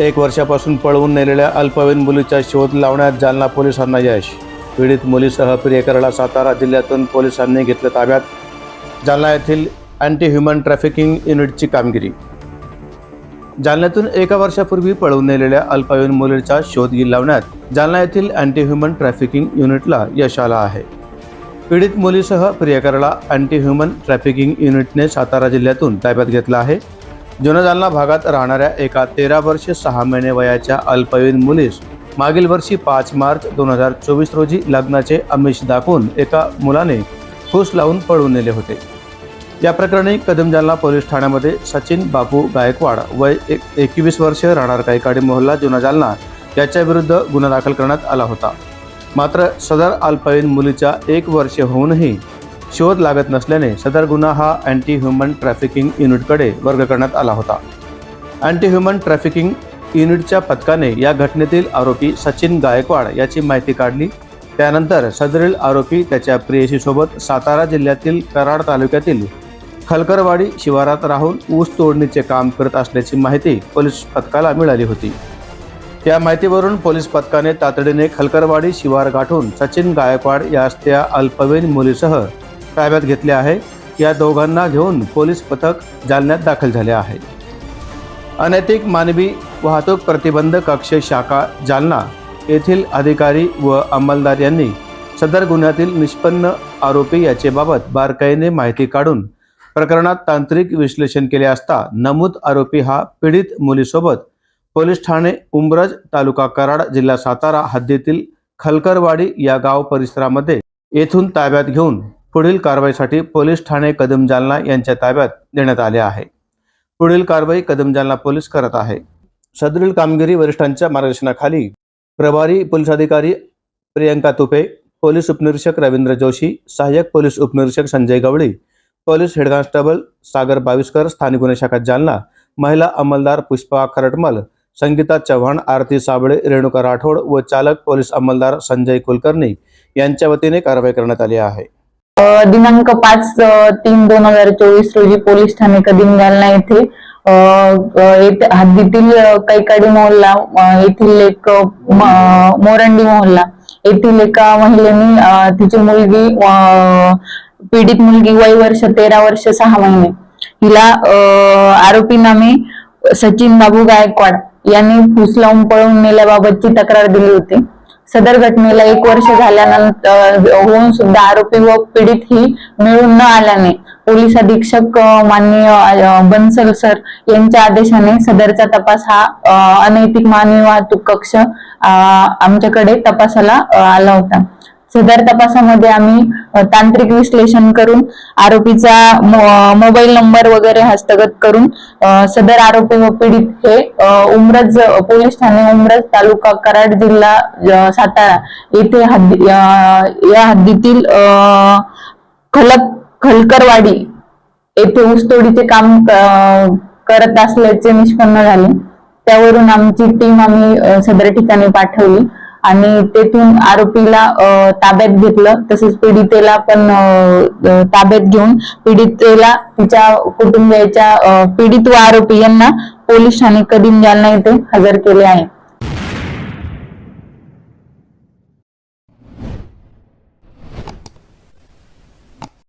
एक वर्षापासून पळवून नेलेल्या अल्पवयीन मुलीचा शोध लावण्यात जालना पोलिसांना यश. पीडित मुलीसह प्रियकराला सातारा जिल्ह्यातून पोलिसांनी घेतलं ताब्यात. जालना येथील अँटी ह्युमन ट्रॅफिकिंग युनिटची कामगिरी. जालन्यातून एका वर्षापूर्वी पळवून नेलेल्या अल्पवयीन मुलीचा शोध लावण्यात जालना येथील अँटी ह्युमन ट्रॅफिकिंग युनिटला यश आलं आहे. पीडित मुलीसह प्रियकराला अँटी ह्युमन ट्रॅफिकिंग युनिटने सातारा जिल्ह्यातून ताब्यात घेतला आहे. जुनजालना भागात राहणाऱ्या एका तेरा वर्ष सहा महिने वयाच्या अल्पवयीन मुलीस मागील वर्षी पाच मार्च दोन हजार चोवीस रोजी लग्नाचे आमिष दाखवून एका मुलाने फूस लावून पळून नेले होते. या प्रकरणी कदम जालना पोलीस ठाण्यामध्ये सचिन बापू गायकवाड वय एक एकवीस वर्ष राहणार कायकाडी मोहल्ला जुना जालना याच्या विरुद्ध गुन्हा दाखल करण्यात आला होता. मात्र सदर अल्पवयीन मुलीच्या एक वर्ष होऊनही शोध लागत नसल्याने सदर गुन्हा हा अँटी ह्युमन ट्रॅफिकिंग युनिटकडे वर्ग करण्यात आला होता. अँटी ह्युमन ट्रॅफिकिंग युनिटच्या पथकाने या घटनेतील आरोपी सचिन गायकवाड याची माहिती काढली. त्यानंतर सदरील आरोपी त्याच्या प्रियशीसोबत सातारा जिल्ह्यातील कराड तालुक्यातील खलकरवाडी शिवारात राहून ऊस तोडणीचे काम करत असल्याची माहिती पोलीस पथकाला मिळाली होती. त्या माहितीवरून पोलीस पथकाने तातडीने खलकरवाडी शिवार गाठून सचिन गायकवाड यास त्या अल्पवयीन मुलीसह ताब्यात घेतले आहे. या दोघांना घेऊन पोलीस पथक जालन्यात दाखल झाले आहे. अनैतिक मानवी वाहतूक प्रतिबंध कक्ष शाखा जालना येथील अधिकारी व अंमलदार यांनी सदर गुन्ह्यातील निष्पन्न आरोपी याचेबाबत बारकाईने माहिती काढून प्रकरणात तांत्रिक विश्लेषण केले असता नमूद आरोपी हा पीडित मुलीसोबत पोलीस ठाणे उमरज तालुका कराड जिल्हा सातारा हद्दीतील खलकरवाडी या गाव परिसरामध्ये येथून ताब्यात घेऊन पुढील कारवाईसाठी पोलीस ठाणे कदम जालना यांच्या ताब्यात देण्यात आले आहे. पुढील कारवाई कदम जालना पोलीस करत आहे. सदरील कामगिरी वरिष्ठांच्या मार्गदर्शनाखाली प्रभारी पोलीस अधिकारी प्रियंका तुपे पोलीस उपनिरीक्षक रवींद्र जोशी सहाय्यक पोलीस उपनिरीक्षक Sanjay Gawali police head constable Sagar Baviskar स्थानिक गुन्हे शाखा जालना महिला अंमलदार पुष्पा खरटमल संगीता चव्हाण आरती साबळे रेणुका राठोड व चालक पोलीस अंमलदार संजय कुलकर्णी यांच्या वतीने कारवाई करण्यात आली आहे. दिनांक पाच तीन दोन हजार चोवीस रोजी पोलीस ठाणे कदीम जालना येथे येथे हद्दीतील कैकाडी मोहल्ला येथील एक मोरंडी मोहल्ला. येथील एका महिलेने तिची मुलगी पीडित मुलगी वय वर्ष तेरा वर्ष सहा महिने. हिला आरोपी नामे सचिन बाबू गायकवाड यांनी फूस लावून पळवून नेल्याबाबतची तक्रार दिली होती. सदर घटनेला एक वर्ष झाल्यानंतर होऊन सुद्धा आरोपी व पीडित ही मिळून न आल्याने पोलीस अधीक्षक माननीय बन्सल सर यांच्या आदेशाने सदरचा तपास हा अनैतिक मानवी वाहतूक कक्ष आमच्याकडे तपासाला आला होता. सदर तपासामध्ये आम्ही तांत्रिक विश्लेषण करून आरोपीचा मोबाईल नंबर वगैरे हस्तगत करून सदर आरोपी व पीडित हे उमरज पोलीस ठाणे उमरज तालुका कराड जिल्हा सातारा येथे हद्दी या हद्दीतील खलक खलकरवाडी येथे ऊसतोडीचे काम करत असल्याचे निष्पन्न झाले. त्यावरून आमची टीम आम्ही सदर ठिकाणी पाठवली. आणि तेथून आरोपीला ताब्यात घेतलं. तसेच पीडितेला पण ताब्यात घेऊन पीडितेला तिच्या कुटुंबियाच्या पीडित व आरोपी यांना पोलीस ठाणे कदीम जालना येथे हजर केले आहे.